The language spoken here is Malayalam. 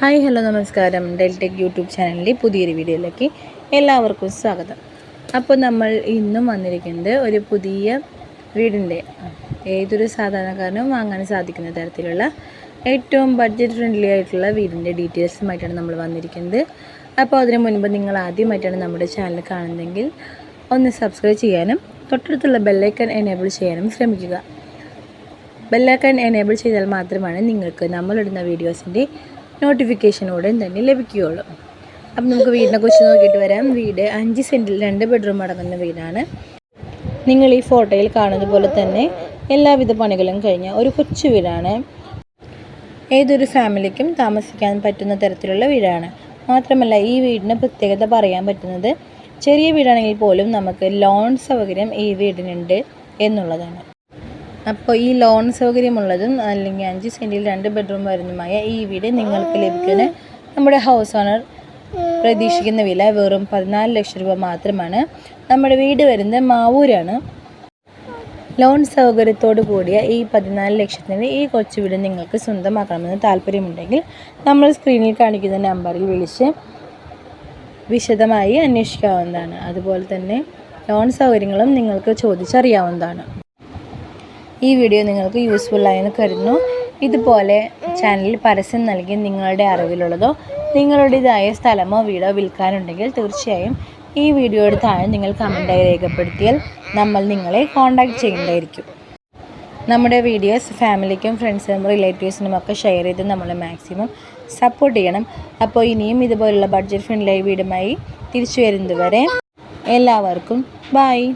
ഹായ് ഹലോ നമസ്കാരം. ഡെൽടെക് യൂട്യൂബ് ചാനലിന്റെ പുതിയൊരു വീഡിയോയിലേക്ക് എല്ലാവർക്കും സ്വാഗതം. അപ്പോൾ നമ്മൾ ഇന്നും വന്നിരിക്കുന്നത് ഒരു പുതിയ വീടിന്റെ ഏതൊരു സാധാരണക്കാരനും വാങ്ങാൻ സാധിക്കുന്ന തരത്തിലുള്ള ഏറ്റവും ബഡ്ജറ്റ് ഫ്രണ്ട്ലി ആയിട്ടുള്ള വീടിന്റെ ഡീറ്റെയിൽസുമായിട്ടാണ് നമ്മൾ വന്നിരിക്കുന്നത്. അപ്പോൾ അതിനു മുൻപ് നിങ്ങൾ ആദ്യമായിട്ടാണ് നമ്മുടെ ചാനൽ കാണുന്നതെങ്കിൽ ഒന്ന് സബ്സ്ക്രൈബ് ചെയ്യാനും തൊട്ടടുത്തുള്ള ബെല്ലൈക്കൺ എനേബിൾ ചെയ്യാനും ശ്രമിക്കുക. ബെല്ലൈക്കൺ എനേബിൾ ചെയ്താൽ മാത്രമാണ് നിങ്ങൾക്ക് നമ്മളിടുന്ന വീഡിയോസിന്റെ നോട്ടിഫിക്കേഷൻ ഉടൻ തന്നെ ലഭിക്കുകയുള്ളൂ. അപ്പം നമുക്ക് വീടിനെ കുറിച്ച് നോക്കിയിട്ട് വരാം. വീട് അഞ്ച് സെന്റിൽ രണ്ട് ബെഡ്റൂം അടങ്ങുന്ന വീടാണ്. നിങ്ങൾ ഈ ഫോട്ടോയിൽ കാണുന്ന പോലെ തന്നെ എല്ലാവിധ പണികളും കഴിഞ്ഞ ഒരു കൊച്ചു വീടാണ്. ഏതൊരു ഫാമിലിക്കും താമസിക്കാൻ പറ്റുന്ന തരത്തിലുള്ള വീടാണ്. മാത്രമല്ല ഈ വീടിന് പ്രത്യേകത പറയാൻ പറ്റുന്നത് ചെറിയ വീടാണെങ്കിൽ പോലും നമുക്ക് ലോൺ സൗകര്യം ഈ വീടിനുണ്ട് എന്നുള്ളതാണ്. അപ്പോൾ ഈ ലോൺ സൗകര്യമുള്ളതും അല്ലെങ്കിൽ അഞ്ച് സെന്റിൽ രണ്ട് ബെഡ്റൂം വരുന്നതുമായ ഈ വീട് നിങ്ങൾക്ക് ലഭിക്കുന്ന നമ്മുടെ ഹൗസ് ഓണർ പ്രതീക്ഷിക്കുന്ന വില വെറും പതിനാല് ലക്ഷം രൂപ മാത്രമാണ്. നമ്മുടെ വീട് വരുന്നത് മാവൂരാണ്. ലോൺ സൗകര്യത്തോടു കൂടിയ ഈ പതിനാല് ലക്ഷത്തിന് ഈ കൊച്ചു വീട് നിങ്ങൾക്ക് സ്വന്തമാക്കണമെന്ന് താല്പര്യമുണ്ടെങ്കിൽ നമ്മൾ സ്ക്രീനിൽ കാണിക്കുന്ന നമ്പറിൽ വിളിച്ച് വിശദമായി അന്വേഷിക്കാവുന്നതാണ്. അതുപോലെ തന്നെ ലോൺ സൗകര്യങ്ങളും നിങ്ങൾക്ക് ചോദിച്ചറിയാവുന്നതാണ്. ഈ വീഡിയോ നിങ്ങൾക്ക് യൂസ്ഫുൾ ആയെന്ന് കരുതുന്നു. ഇതുപോലെ ചാനലിൽ പരസ്യം നൽകി നിങ്ങളുടെ അറിവിലുള്ളതോ നിങ്ങളുടേതായ സ്ഥലമോ വീടോ വിൽക്കാനുണ്ടെങ്കിൽ തീർച്ചയായും ഈ വീഡിയോയുടെ താഴെ നിങ്ങൾ കമന്റായി രേഖപ്പെടുത്തിയാൽ നമ്മൾ നിങ്ങളെ കോൺടാക്റ്റ് ചെയ്യേണ്ടതായിരിക്കും. നമ്മുടെ വീഡിയോസ് ഫാമിലിക്കും ഫ്രണ്ട്സിനും റിലേറ്റീവ്സിനും ഒക്കെ ഷെയർ ചെയ്ത് നമ്മൾ മാക്സിമം സപ്പോർട്ട് ചെയ്യണം. അപ്പോൾ ഇനിയും ഇതുപോലുള്ള ബഡ്ജറ്റ് ഫ്രണ്ട്ലി വീടുമായി തിരിച്ചു വരുന്നതുവരെ എല്ലാവർക്കും ബായ്